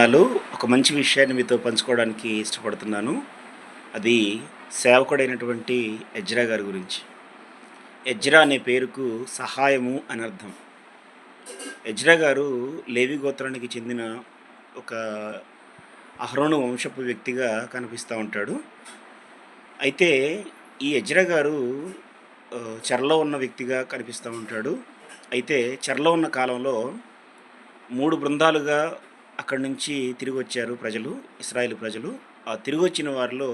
వందనాలు. ఒక మంచి విషయాన్ని మీతో పంచుకోవడానికి ఇష్టపడుతున్నాను. అది సేవకుడైనటువంటి ఎజ్రా గారి గురించి. ఎజ్రా అనే పేరుకు సహాయము అని అర్థం. ఎజ్రా గారు లేవి గోత్రానికి చెందిన ఒక అహరోను వంశపు వ్యక్తిగా కనిపిస్తూ ఉంటాడు. అయితే ఈ ఎజ్రా గారు చెరలో ఉన్న వ్యక్తిగా కనిపిస్తూ ఉంటాడు. అయితే చెరలో ఉన్న కాలంలో మూడు బృందాలుగా అక్కడి నుంచి తిరిగి వచ్చారు ప్రజలు ఇస్రాయేల్ ప్రజలు. ఆ తిరిగి వచ్చిన వారిలో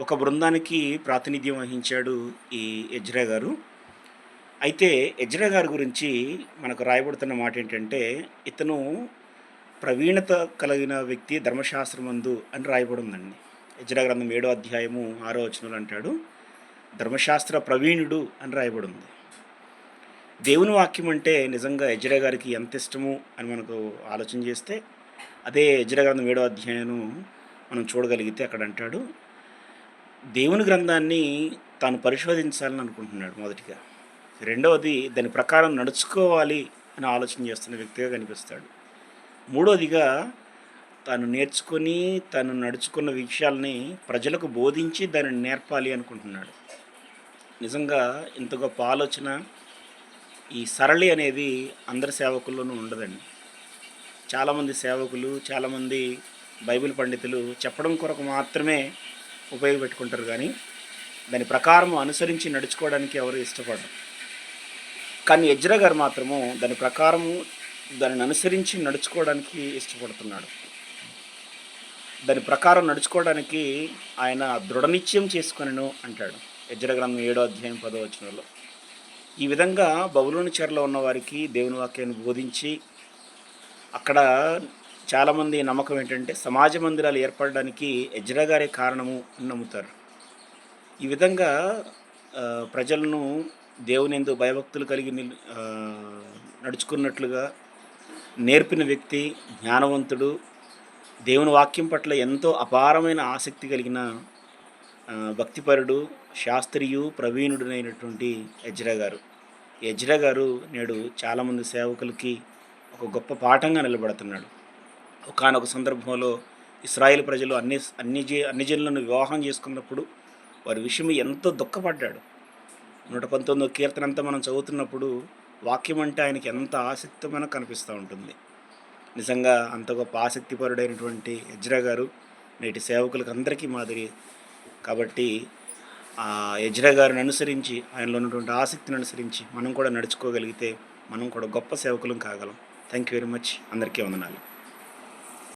ఒక బృందానికి ప్రాతినిధ్యం వహించాడు ఈ ఎజ్రా గారు. అయితే ఎజ్రా గారి గురించి మనకు రాయబడుతున్న మాట ఏంటంటే ఇతను ప్రవీణత కలిగిన వ్యక్తి ధర్మశాస్త్రమందు అని రాయబడి ఉందండి ఎజ్రా గ్రంథం ఏడో అధ్యాయము ఆరో వచనంలో అంటాడు ధర్మశాస్త్ర ప్రవీణుడు అని రాయబడి ఉంది దేవుని వాక్యం అంటే నిజంగా ఎజ్రా గారికి ఎంత ఇష్టము అని మనకు ఆలోచన చేస్తే అదే ఎజ్రా గ్రంథం ఏడో అధ్యాయం మనం చూడగలిగితే అక్కడ అంటాడు దేవుని గ్రంథాన్ని తాను పరిశోధించాలని అనుకుంటున్నాడు మొదటిగా. రెండవది దాని ప్రకారం నడుచుకోవాలి అని ఆలోచన చేస్తున్న వ్యక్తిగా కనిపిస్తాడు. మూడవదిగా తాను నేర్చుకొని తను నడుచుకున్న విషయాల్ని ప్రజలకు బోధించి దానిని నేర్పాలి అనుకుంటున్నాడు. నిజంగా ఇంత గొప్ప ఆలోచన ఈ సరళి అనేది అందరి సేవకుల్లోనూ ఉండదండి. చాలామంది సేవకులు చాలామంది బైబిల్ పండితులు చెప్పడం కొరకు మాత్రమే ఉపయోగపెట్టుకుంటారు కానీ దాని ప్రకారం అనుసరించి నడుచుకోవడానికి ఎవరు ఇష్టపడరు. కానీ యజ్ర గారు మాత్రము దాని ప్రకారము దానిని అనుసరించి నడుచుకోవడానికి ఇష్టపడుతున్నాడు. దాని ప్రకారం నడుచుకోవడానికి ఆయన దృఢనిశ్చయం చేసుకొనను అంటాడు యజ్ర గ్రంథం ఏడో అధ్యాయం పదో వచనంలో. ఈ విధంగా బబులోని చెరలో ఉన్న వారికి దేవుని వాక్యాన్ని బోధించి అక్కడ చాలామంది నమ్మకం ఏంటంటే సమాజ మందిరాలు ఏర్పడడానికి ఎజ్రా గారే కారణము అని నమ్ముతారు. ఈ విధంగా ప్రజలను దేవుని ఎందు భయభక్తులు కలిగి నడుచుకున్నట్లుగా నేర్పిన వ్యక్తి జ్ఞానవంతుడు దేవుని వాక్యం పట్ల ఎంతో అపారమైన ఆసక్తి కలిగిన భక్తిపరుడు శాస్త్రీయు ప్రవీణుడునైనటువంటి ఎజ్రా గారు. ఎజ్రా గారు నేడు చాలామంది సేవకులకి ఒక గొప్ప పాఠంగా నిలబడుతున్నాడు. ఒకానొక సందర్భంలో ఇస్రాయేల్ ప్రజలు అన్ని అన్ని జీ అన్ని జనులను వివాహం చేసుకున్నప్పుడు వారి విషయం ఎంతో దుఃఖపడ్డాడు. నూట పంతొమ్మిదో కీర్తన అంతా మనం చదువుతున్నప్పుడు వాక్యం అంటే ఆయనకి ఎంత ఆసక్తిమైన కనిపిస్తూ ఉంటుంది. నిజంగా అంత గొప్ప ఆసక్తిపరుడైనటువంటి ఎజ్రా గారు నేటి సేవకులకు అందరికీ మాదిరి కాబట్టి ఆ ఎజ్రా గారిని అనుసరించి ఆయనలో ఉన్నటువంటి ఆసక్తిని అనుసరించి మనం కూడా నడుచుకోగలిగితే మనం కూడా గొప్ప సేవకులం కాగలం. థ్యాంక్ యూ వెరీ మచ్ అందరికీ వందనాలు.